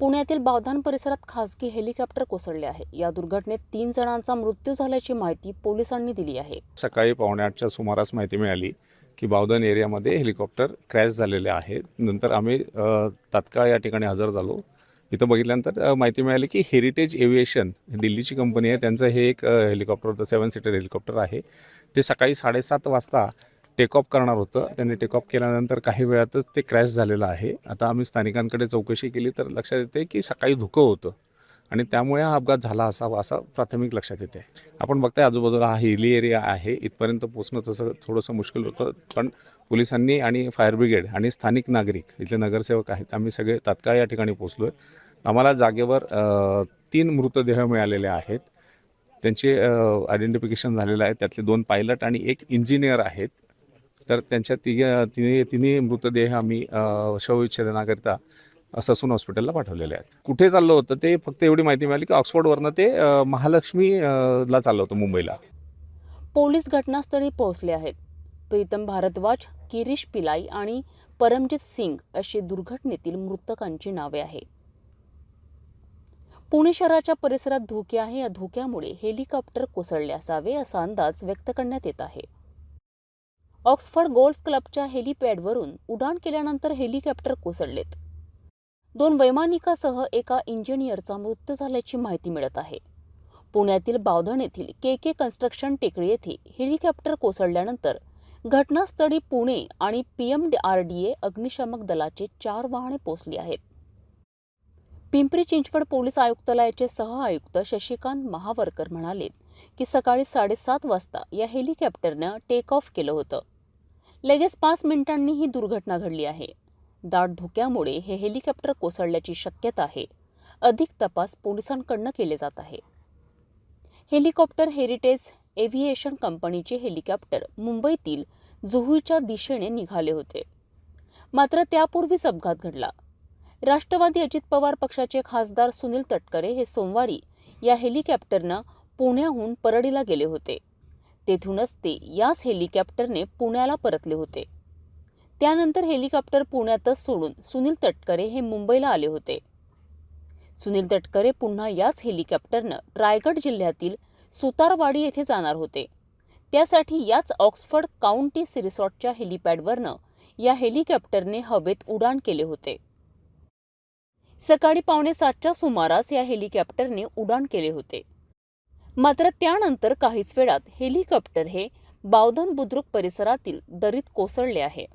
पुण्यातील बावधान परिसरात खासगी हेलिकॉप्टर कोसळले आहे. या दुर्घटनेत तीन जणांचा मृत्यू झाल्याची माहिती पोलिसांनी दिली आहे. सकाळी पावणे आठच्या सुमारास माहिती मिळाली की बावधन एरियामध्ये हेलिकॉप्टर क्रॅश झालेले आहे नंतर आम्ही तात्काळ या ठिकाणी हजर झालो. इथं बघितल्यानंतर माहिती मिळाली की हेरिटेज एव्हिएशन दिल्लीची कंपनी आहे. त्यांचं हे एक हेलिकॉप्टर होतं सेवन सीटर हेलिकॉप्टर आहे. ते सकाळी साडेसात वाजता टेक ऑफ करणार होतं. त्यांनी टेक ऑफ केल्यानंतर काही वेळातच ते क्रॅश झालेलं आहे. आता आम्ही स्थानिकांकडे चौकशी केली तर लक्षात येते की सकाळी धुकं होतं. आणि त्यामुळे हा अपघात झाला असावा असा प्राथमिक लक्षात येते. आपण बघताय आजूबाजूला हा हिली एरिया आहे. इथपर्यंत पोचणं तसं थोडंसं मुश्किल होतं. पण पोलिसांनी आणि फायर ब्रिगेड आणि स्थानिक नागरिक इथले नगरसेवक आहेत आम्ही सगळे तात्काळ या ठिकाणी पोचलो आहे आम्हाला जागेवर तीन मृतदेह मिळालेले आहेत. त्यांचे आयडेंटिफिकेशन झालेलं आहे. त्यातले दोन पायलट आणि एक इंजिनियर आहेत. तर त्यांच्या तिघ तिने तिन्ही मृतदेह आम्ही शवविच्छेदनाकरिता ससून हॉस्पिटलला पाठवलेले आहेत. कुठे चाललं होतं ते फक्त एवढी माहिती मिळाली की ऑक्सफोर्डवरनं ते महालक्ष्मीला महालक्ष्मी ला चाललं होतं मुंबईला. पोलीस घटनास्थळी पोहोचले आहेत. प्रीतम भारद्वाज किरीश पिलाई आणि परमजित सिंग अशी दुर्घटनेतील मृतकांची नावे आहे पुणे शहराच्या परिसरात धोके आहे. या धोक्यामुळे हेलिकॉप्टर कोसळले असावे असा अंदाज व्यक्त करण्यात येत आहे. ऑक्सफर्ड गोल्फ क्लबच्या हेलिपॅडवरून उड्डाण केल्यानंतर हेलिकॉप्टर कोसळलेत. दोन वैमानिकासह एका इंजिनियरचा मृत्यू झाल्याची माहिती मिळत आहे. पुण्यातील बावधन येथील के के कन्स्ट्रक्शन टेकडी येथे हेलिकॉप्टर कोसळल्यानंतर घटनास्थळी पुणे आणि पीएमआरडीए अग्निशामक दलाचे चार वाहने पोचली आहेत. पिंपरी चिंचवड पोलीस आयुक्तालयाचे सह आयुक्त शशिकांत महावरकर म्हणाले की सकाळी साडेसात वाजता या हेलिकॉप्टरनं टेक ऑफ केलं होतं. लगेच पाच मिनिटांनी ही दुर्घटना घडली आहे. दाट धुक्यामुळे हे हेलिकॉप्टर कोसळल्याची शक्यता आहे. अधिक तपास पोलिसांकडनं केले जात आहे. हेलिकॉप्टर हेरिटेज एव्हिएशन कंपनीचे हेलिकॉप्टर मुंबईतील जुहूच्या दिशेने निघाले होते. मात्र त्यापूर्वीच अपघात घडला. राष्ट्रवादी अजित पवार पक्षाचे खासदार सुनील तटकरे हे सोमवारी या हेलिकॉप्टरनं पुण्याहून परळीला गेले होते. तेथूनच ते याच हेलिकॉप्टरने पुण्याला परतले होते. त्यानंतर हेलिकॉप्टर पुण्यातच सोडून सुनील तटकरे हे मुंबईला आले होते. सुनील तटकरे पुन्हा याच हेलिकॉप्टरनं रायगड जिल्ह्यातील सुतारवाडी येथे जाणार होते. त्यासाठी याच ऑक्सफर्ड काउंटी रिसॉर्टच्या हेलिपॅडवरनं या हेलिकॉप्टरने हवेत उडाण केले होते. सकाळी पावणे सातच्या सुमारास या हेलिकॉप्टरने उडाण केले होते. मात्र त्यानंतर काहीच वेळात हेलिकॉप्टर हे बावधन बुद्रुक परिसरातील दरीत कोसळले आहे.